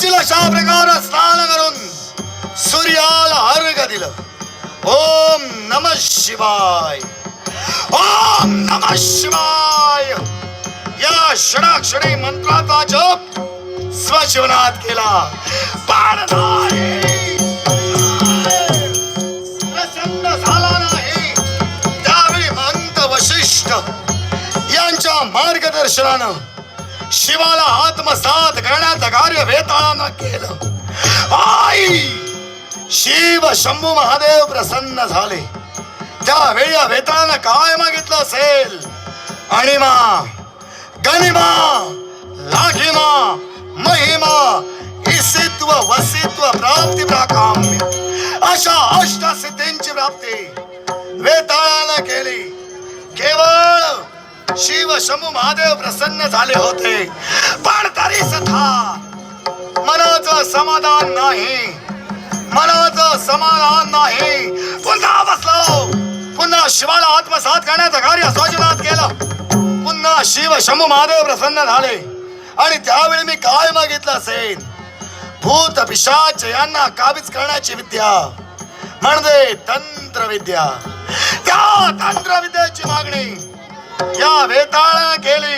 प्राचीन अशा प्रकारे स्नान करून सूर्याला अर्घ दिलं ओम नम शिवाय ओम नम शिवाय या षडाक्षरी मंत्राचा जप स्वजीवनात केला बाणधारी प्रसन्न झाला नाही त्यावेळी महंत वशिष्ठ यांच्या मार्गदर्शनानं शिवाला आत्मसात कार्य केलं. आई शिव शंभू महादेव प्रसन्न झाले. त्यावेळी या वेताळानं काय मागितलं असेल? अणिमा गणिमा लाघिमा महिमा इसित्व वसित्व प्राप्ती प्राकाम्य. अशा अष्टसिद्धींची प्राप्ती वेताळानं केली. केवळ शिव शंभू महादेव प्रसन्न झाले होते. पण तरी सुद्धा समाधान नाही. मनाचं समाधान नाही. पुन्हा बसलो. पुन्हा शिवाला आत्मसात करण्याचं कार्य स्वजनात केलं. पुन्हा शिव शंभू महादेव प्रसन्न झाले. आणि त्यावेळी मी काय मागितलं असेल? भूत पिशाच यांना काबीज करण्याची विद्या. म्हणजे तंत्र विद्या त्या तंत्र विद्याची मागणी. या वेताळ केली